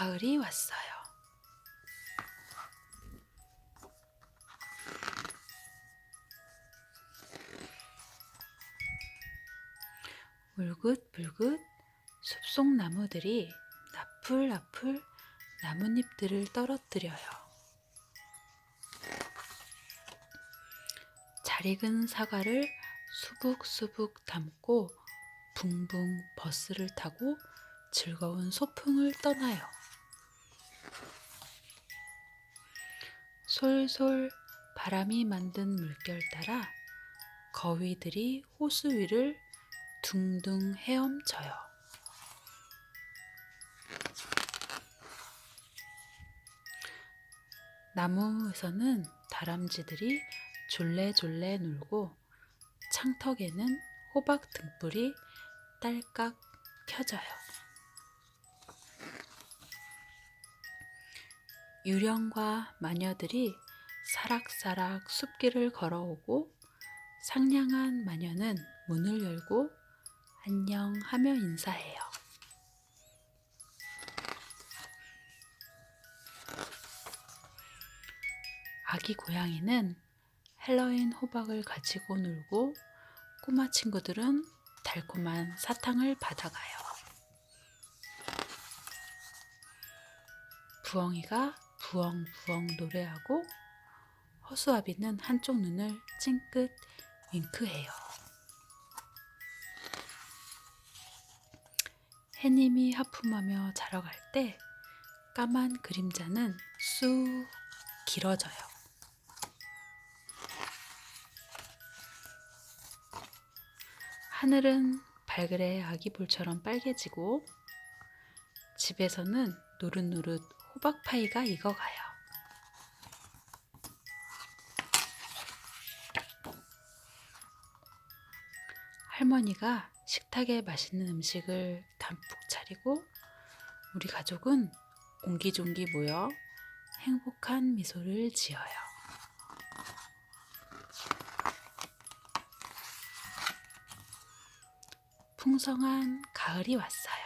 가을이 왔어요. 울긋불긋 숲속 나무들이 나풀나풀 나뭇잎들을 떨어뜨려요. 잘 익은 사과를 수북수북 담고 붕붕 버스를 타고 즐거운 소풍을 떠나요. 솔솔 바람이 만든 물결 따라 거위들이 호수 위를 둥둥 헤엄쳐요. 나무에서는 다람쥐들이 졸래졸래 놀고 창턱에는 호박 등불이 딸깍 켜져요. 유령과 마녀들이 사락사락 숲길을 걸어오고 상냥한 마녀는 문을 열고 안녕 하며 인사해요. 아기 고양이는 헬로윈 호박을 가지고 놀고 꼬마 친구들은 달콤한 사탕을 받아가요. 부엉이가 부엉부엉 노래하고 허수아비는 한쪽 눈을 찡긋 윙크해요. 해님이 하품하며 자러 갈 때 까만 그림자는 쑥 길어져요. 하늘은 발그레 아기 볼처럼 빨개지고 집에서는 노릇노릇 호박파이가 익어가요. 할머니가 식탁에 맛있는 음식을 담뿍 차리고 우리 가족은 옹기종기 모여 행복한 미소를 지어요. 풍성한 가을이 왔어요.